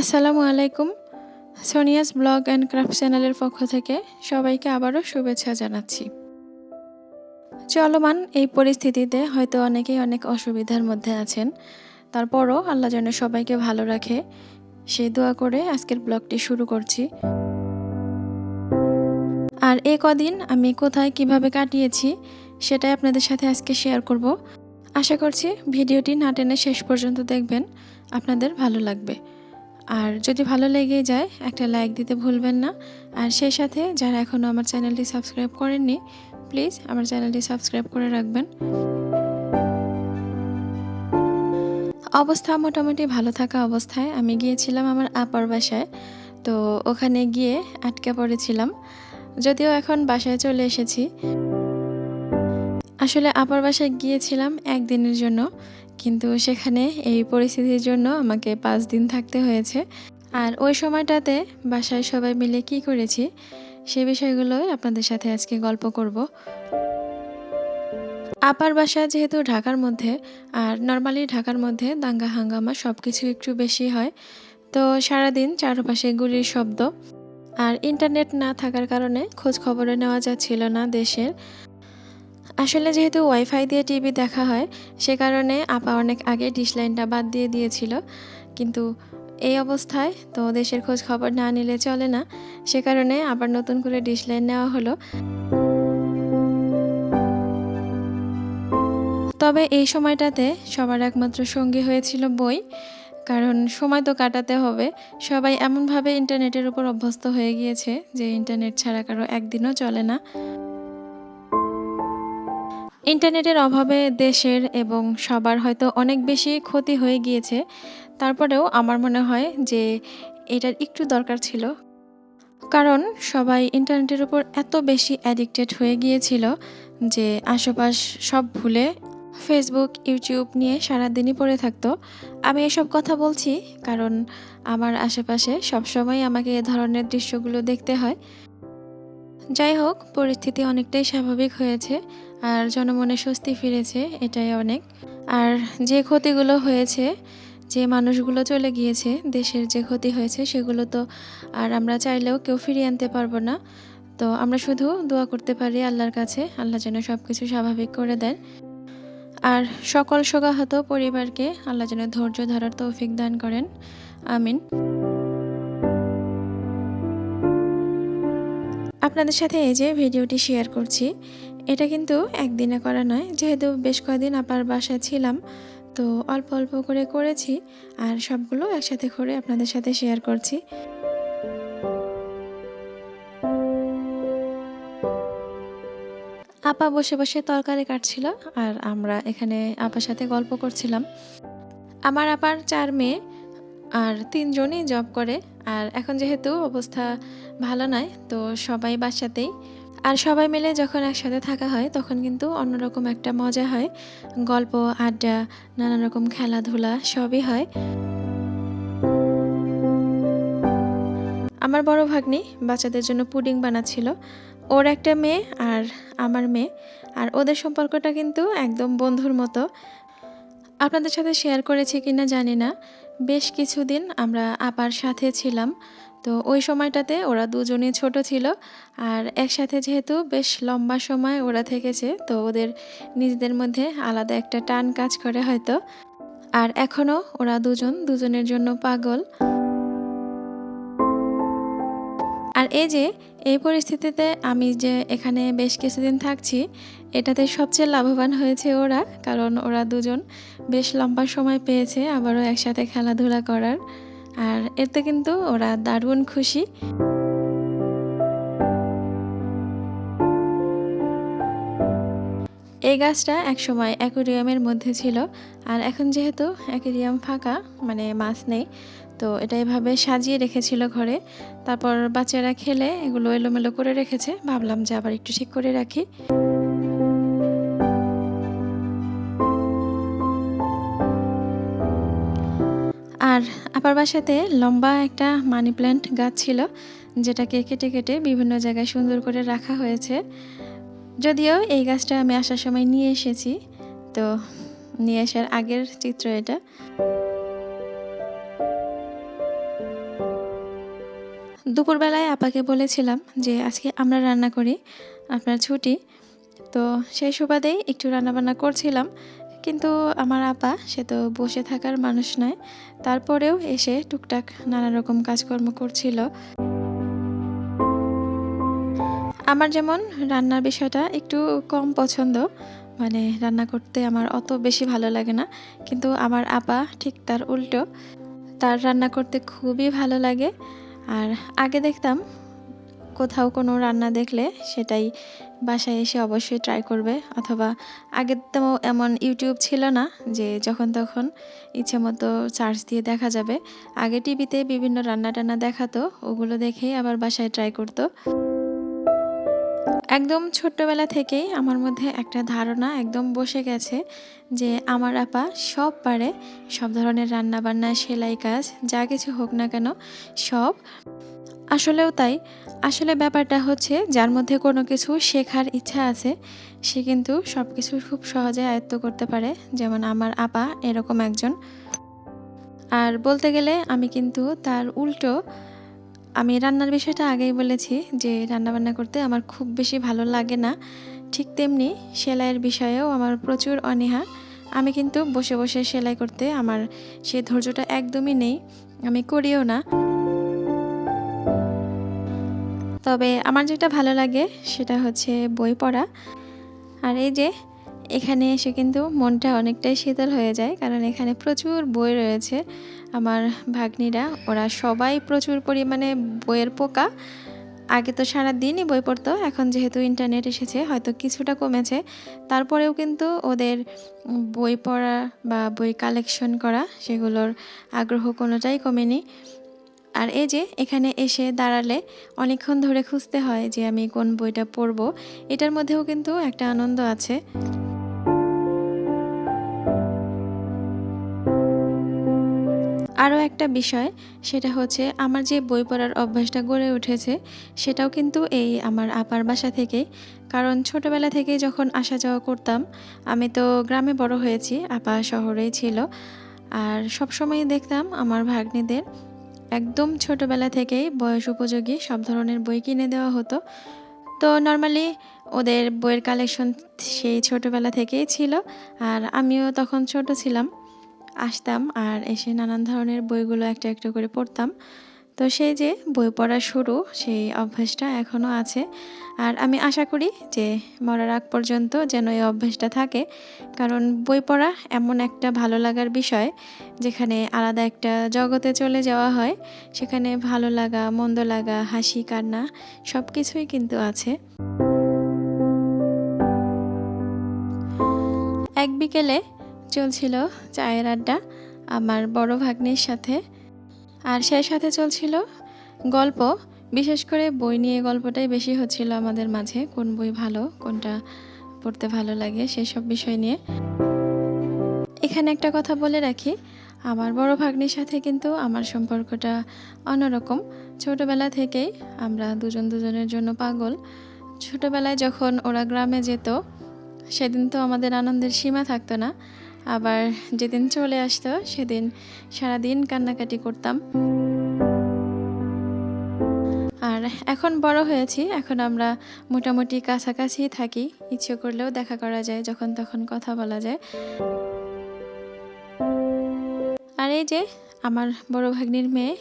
আসসালামু আলাইকুম। Sonia's blog and craft চ্যানেলের পক্ষ থেকে সবাইকে আবারও শুভেচ্ছা জানাচ্ছি। চলমান এই পরিস্থিতিতে হয়তো অনেকেই অনেক অসুবিধার মধ্যে আছেন। তারপরও আল্লাহ যেন সবাইকে ভালো রাখে সেই দোয়া করে আজকের ব্লগটি শুরু করছি। আর এ কদিন আমি কোথায় কীভাবে কাটিয়েছি সেটাই আপনাদের সাথে আজকে শেয়ার করব। আশা করছি ভিডিওটি না টেনে শেষ পর্যন্ত দেখবেন, আপনাদের ভালো লাগবে। আর যদি ভালো লেগে যায়, একটা লাইক দিতে ভুলবেন না। আর সেই সাথে যারা এখনও আমার চ্যানেলটি সাবস্ক্রাইব করেননি প্লিজ আমার চ্যানেলটি সাবস্ক্রাইব করে রাখবেন। অবস্থা মোটামুটি ভালো থাকা অবস্থায় আমি গিয়েছিলাম আমার আপার বাসায়। তো ওখানে গিয়ে আটকে পড়েছিলাম। যদিও এখন বাসায় চলে এসেছি। আসলে আপার বাসায় গিয়েছিলাম একদিনের জন্য। কিন্তু সেখানে এই পরিস্থিতির জন্য আমাকে পাঁচ দিন থাকতে হয়েছে। আর ওই সময়টাতে বাসায় সবাই মিলে কি করেছি, সে বিষয়গুলোই আপনাদের সাথে আজকে গল্প করব। আপার বাসা যেহেতু ঢাকার মধ্যে, আর নর্মালি ঢাকার মধ্যে দাঙ্গা হাঙ্গামা সব কিছু একটু বেশি হয়, তো সারাদিন চারপাশে গুলির শব্দ। আর ইন্টারনেট না থাকার কারণে খোঁজ খবরে নেওয়া যাচ্ছিল না দেশের। আসলে যেহেতু ওয়াইফাই দিয়ে টিভি দেখা হয়, সে কারণে আপা অনেক আগে ডিশ লাইনটা বাদ দিয়ে দিয়েছিল। কিন্তু এই অবস্থায় তো দেশের খোঁজ খবর না নিলে চলে না। সে কারণে আবার নতুন করে ডিশ লাইন নেওয়া হলো। তবে এই সময়টাতে সবার একমাত্র সঙ্গী হয়েছিল বই। কারণ সময় তো কাটাতে হবে। সবাই এমনভাবে ইন্টারনেটের উপর অভ্যস্ত হয়ে গিয়েছে যে ইন্টারনেট ছাড়া কারও একদিনও চলে না। ইন্টারনেটের অভাবে দেশের এবং সবার হয়তো অনেক বেশি ক্ষতি হয়ে গিয়েছে। তারপরেও আমার মনে হয় যে এটার একটু দরকার ছিল। কারণ সবাই ইন্টারনেটের উপর এত বেশি অ্যাডিক্টেড হয়ে গিয়েছিল যে আশেপাশ সব ভুলে ফেসবুক ইউটিউব নিয়ে সারাদিনই পড়ে থাকতো। আমি এসব কথা বলছি কারণ আমার আশেপাশে সবসময় আমাকে এ ধরনের দৃশ্যগুলো দেখতে হয়। যাই হোক, পরিস্থিতি অনেকটাই স্বাভাবিক হয়েছে। আর জনমনে স্বস্তি ফিরেছে, এটাই অনেক। আর যে ক্ষতিগুলো হয়েছে, যে মানুষগুলো চলে গিয়েছে, দেশের যে ক্ষতি হয়েছে, সেগুলো তো আর আমরা চাইলেও কেউ ফিরিয়ে আনতে পারব না। তো আমরা শুধু দোয়া করতে পারি আল্লাহর কাছে, আল্লাহ যেন সব কিছু স্বাভাবিক করে দেন। আর সকল শোকাহত পরিবারকে আল্লাহ যেন ধৈর্য ধরার তৌফিক দান করেন। আমিন। আপনাদের সাথে এই যে ভিডিওটি শেয়ার করছি, এটা কিন্তু একদিনে করা নয়। যেহেতু বেশ কয়েকদিন আপার বাসায় ছিলাম, তো অল্প অল্প করে করেছি আর সবগুলো একসাথে করে আপনাদের সাথে শেয়ার করছি। আপা বসে বসে তরকারি কাটছিল আর আমরা এখানে আপার সাথে গল্প করছিলাম। আমার আপার চার মেয়ে আর তিনজনই জব করে। আর এখন যেহেতু অবস্থা ভালো নয়, তো সবাই বাসাতেই। আর সবাই মিলে যখন একসাথে থাকা হয়, তখন কিন্তু অন্যরকম একটা মজা হয়। গল্প, আড্ডা, নানান রকম খেলাধুলা সবই হয়। আমার বড় ভাগ্নি বাচ্চাদের জন্য পুডিং বানাচ্ছিল। ওর একটা মেয়ে আর আমার মেয়ে। আর ওদের সম্পর্কটা কিন্তু একদম বন্ধুর মতো। আপনাদের সাথে শেয়ার করেছি কিনা জানি না। বেশ কিছুদিন আমরা আপার সাথে ছিলাম। তো ওই সময়টাতে ওরা দুজনেই ছোট ছিল আর একসাথে যেহেতু বেশ লম্বা সময় ওরা থেকেছে, তো ওদের নিজেদের মধ্যে আলাদা একটা টান কাজ করে হয়তো। আর এখনও ওরা দুজন দুজনের জন্য পাগল। আর এই যে, এই পরিস্থিতিতে আমি যে এখানে বেশ কিছুদিন থাকছি এটাতে সবচেয়ে লাভবান হয়েছে ওরা, কারণ ওরা দুজন বেশ লম্বা সময় পেয়েছে আবারও একসাথে খেলাধুলা করার। আর এতে কিন্তু ওরা দারুণ খুশি। এই গাছটা একসময় অ্যাকোরিয়ামের মধ্যে ছিল, আর এখন যেহেতু অ্যাকোরিয়াম ফাঁকা মানে মাছ নেই, তো এটা এভাবে সাজিয়ে রেখেছিল ঘরে। তারপর বাচ্চারা খেলে, এগুলো এলোমেলো করে রেখেছে, ভাবলাম যে আবার একটু ঠিক করে রাখি। আপার বাসাতে লম্বা একটা মানি প্ল্যান্ট গাছ ছিল, যেটাকে কেটে কেটে বিভিন্ন জায়গায় সুন্দর করে রাখা হয়েছে। যদিও এই গাছটা আমি আসার সময় নিয়ে এসেছি, তো নিয়ে আসার আগের চিত্র এটা। দুপুরবেলায় আপাকে বলেছিলাম যে, আজকে আমরা রান্না করি, আপনার ছুটি। তো সেই সুবাদেই একটু রান্নাবান্না করছিলাম কিন্তু আমার আপা, সে তো বসে থাকার মানুষ নয়। তারপরেও এসে টুকটাক নানা রকম কাজকর্ম করছিল। আমার যেমন রান্নার বিষয়টা একটু কম পছন্দ মানে রান্না করতে আমার অত বেশি ভালো লাগে না। কিন্তু আমার আপা ঠিক তার উল্টো, তার রান্না করতে খুবই ভালো লাগে। আর আগে দেখতাম কোথাও কোনো রান্না দেখলে সেটাই বাসায় এসে অবশ্যই ট্রাই করবে। অথবা আগে তো এমন ইউটিউব ছিল না যে যখন তখন ইচ্ছে মতো চার্জ দিয়ে দেখা যাবে। আগে টিভিতে বিভিন্ন রান্না টান্না দেখাতো, ওগুলো দেখেই আবার বাসায় ট্রাই করতো। একদম ছোট্টবেলা থেকেই আমার মধ্যে একটা ধারণা একদম বসে গেছে যে আমার আপা সব পারে, সব ধরনের রান্না বান্না সেলাই কাজ, যা কিছু হোক না কেন সব। আসলেও তাই আসলে ব্যাপারটা হচ্ছে, যার মধ্যে কোনো কিছু শেখার ইচ্ছা আছে, সে কিন্তু সব কিছু খুব সহজে আয়ত্ত করতে পারে। যেমন আমার আপা এরকম একজন। আর বলতে গেলে আমি কিন্তু তার উল্টো, আমি রান্নার বিষয়টা আগেই বলেছি যে রান্নাবান্না করতে আমার খুব বেশি ভালো লাগে না। ঠিক তেমনি সেলাইয়ের বিষয়েও আমার প্রচুর অনীহা। আমি কিন্তু বসে বসে সেলাই করতে আমার সেই ধৈর্যটা একদমই নেই। আমি করিও না। তবে আমার যেটা ভালো লাগে সেটা হচ্ছে বই পড়া। আর এই যে এখানে এসে কিন্তু মনটা অনেকটাই শীতল হয়ে যায়, কারণ এখানে প্রচুর বই রয়েছে। আমার ভাগ্নিরা, ওরা সবাই প্রচুর পরিমাণে বইয়ের পোকা। আগে তো সারা দিনই বই পড়তো, এখন যেহেতু ইন্টারনেট এসেছে, হয়তো কিছুটা কমেছে। তারপরেও কিন্তু ওদের বই পড়া বা বই কালেকশন করা, সেগুলোর আগ্রহ কোনোটাই কমেনি। আর এই যে এখানে এসে দাঁড়ালে অনেকক্ষণ ধরে খুঁজতে হয় যে আমি কোন বইটা পড়ব। এটার মধ্যেও কিন্তু একটা আনন্দ আছে। আরও একটা বিষয়, সেটা হচ্ছে আমার যে বই পড়ার অভ্যাসটা গড়ে উঠেছে, সেটাও কিন্তু এই আমার আপার বাসা থেকেই কারণ ছোটবেলা থেকে যখন আসা যাওয়া করতাম, আমি তো গ্রামে বড় হয়েছি, আপা শহরেই ছিল। আর সবসময় দেখতাম আমার ভাগ্নিদের একদম ছোটোবেলা থেকেই বয়স উপযোগী সব ধরনের বই কিনে দেওয়া হতো। তো নর্মালি ওদের বইয়ের কালেকশন সেই ছোটোবেলা থেকেই ছিল আর আমিও তখন ছোট ছিলাম, আসতাম আর এসে নানান ধরনের বইগুলো একটা একটা করে পড়তাম। তো সেই যে বই পড়া শুরু, সেই অভ্যাসটা এখনও আছে। আর আমি আশা করি যে মরার আগ পর্যন্ত যেন এই অভ্যাসটা থাকে। কারণ বই পড়া এমন একটা ভালো লাগার বিষয়, যেখানে আলাদা একটা জগতে চলে যাওয়া হয়। সেখানে ভালো লাগা, মন্দ লাগা, হাসি, কান্না সব কিছুই কিন্তু আছে। এক বিকেলে চলছিল চায়ের আড্ডা। আমার বড় ভাগ্নির সাথে আর সেই সাথে চলছিল গল্প। বিশেষ করে বই নিয়ে গল্পটাই বেশি হচ্ছিল আমাদের মাঝে, কোন বই ভালো, কোনটা পড়তে ভালো লাগে, সেসব বিষয় নিয়ে। এখানে একটা কথা বলে রাখি, আমার বড় ভাগ্নির সাথে কিন্তু আমার সম্পর্কটা অন্যরকম। ছোটবেলা থেকেই আমরা দুজন দুজনের জন্য পাগল। ছোটবেলায় যখন ওরা গ্রামে যেত, সেদিন তো আমাদের আনন্দের সীমা থাকতো না। আবার যেদিন চলে আসতো, সেদিন সারাদিন কান্নাকাটি করতাম। আর এখন বড় হয়েছি, এখন আমরা মোটামুটি কাছাকাছি থাকি। ইচ্ছে করলেও দেখা করা যায়, যখন তখন কথা বলা যায়। আর এই যে, আমার বড় ভাগ্নির মেয়ে,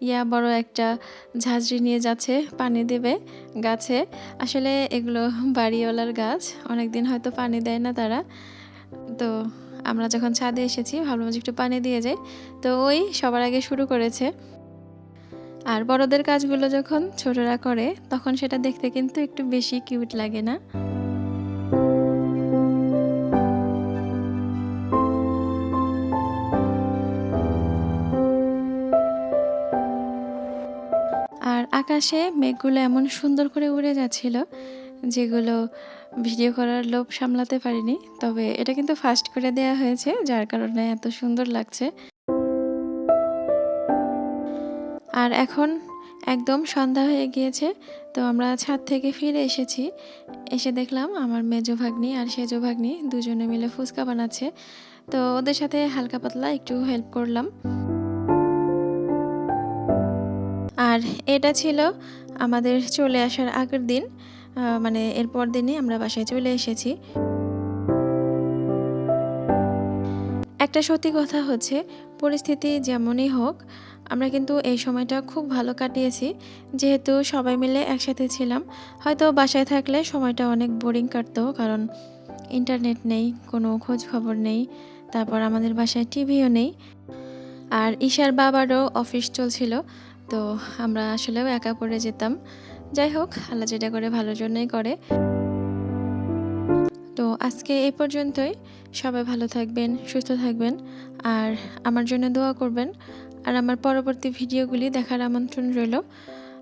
ইয়া বড় একটা ঝাঁঝরি নিয়ে যাচ্ছে, পানি দেবে গাছে। আসলে এগুলো বাড়িওয়ালার গাছ, অনেকদিন হয়তো পানি দেয় না তারা। তো আমরা যখন ছাদে এসেছি, ভাবলাম যে একটু পানি দিয়ে যাই। তো ওই সবার আগে শুরু করেছে। আর বড়দের কাজগুলো যখন ছোটরা করে, তখন সেটা দেখতে কিন্তু একটু বেশি কিউট লাগে না? আর আকাশে মেঘগুলো এমন সুন্দর করে উড়ে যাচ্ছিল, যেগুলো ভিডিও করার লোভ সামলাতে পারিনি, তবে এটা কিন্তু ফাস্ট করে দেয়া হয়েছে, যার কারণে এত সুন্দর লাগছে। আর এখন একদম সন্ধ্যা হয়ে গিয়েছে, তো আমরা ছাদ থেকে ফিরে এসেছি। এসে দেখলাম আমার মেজো ভাগ্নি আর সেজো ভাগ্নি দুজনে মিলে ফুচকা বানাচ্ছে, তো ওদের সাথে হালকা পাতলা একটু হেল্প করলাম। আর এটা ছিল আমাদের চলে আসার আগের দিন। মানে এরপর দিনই আমরা বাসায় চলে এসেছি। একটা সত্যি কথা হচ্ছে পরিস্থিতি যেমনই হোক, আমরা কিন্তু এই সময়টা খুব ভালো কাটিয়েছি। যেহেতু সবাই মিলে একসাথে ছিলাম। হয়তো বাসায় থাকলে সময়টা অনেক বোরিং কাটতো। কারণ ইন্টারনেট নেই, কোনো খোঁজখবর নেই। তারপর আমাদের বাসায় টিভিও নেই। আর ঈশার বাবারও অফিস চলছিল। তো আমরা আসলেও একা পড়ে যেতাম। যাই হোক আল্লাহ যেটা করে ভালোর জন্যই করে। তো আজকে এই পর্যন্তই। সবাই ভালো থাকবেন, সুস্থ থাকবেন। আর আমার জন্য দোয়া করবেন। আর আমার পরবর্তী ভিডিওগুলি দেখার আমন্ত্রণ রইল।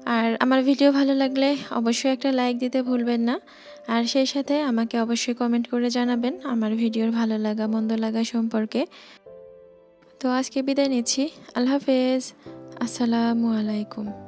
আর আমার ভিডিও ভালো লাগলে অবশ্যই একটা লাইক দিতে ভুলবেন না। আর সেই সাথে আমাকে অবশ্যই কমেন্ট করে জানাবেন আমার ভিডিওর ভালো লাগা মন্দ লাগা সম্পর্কে। তো আজকে বিদায় নিচ্ছি। আল্লাহ হাফেজ। আসসালামু আলাইকুম।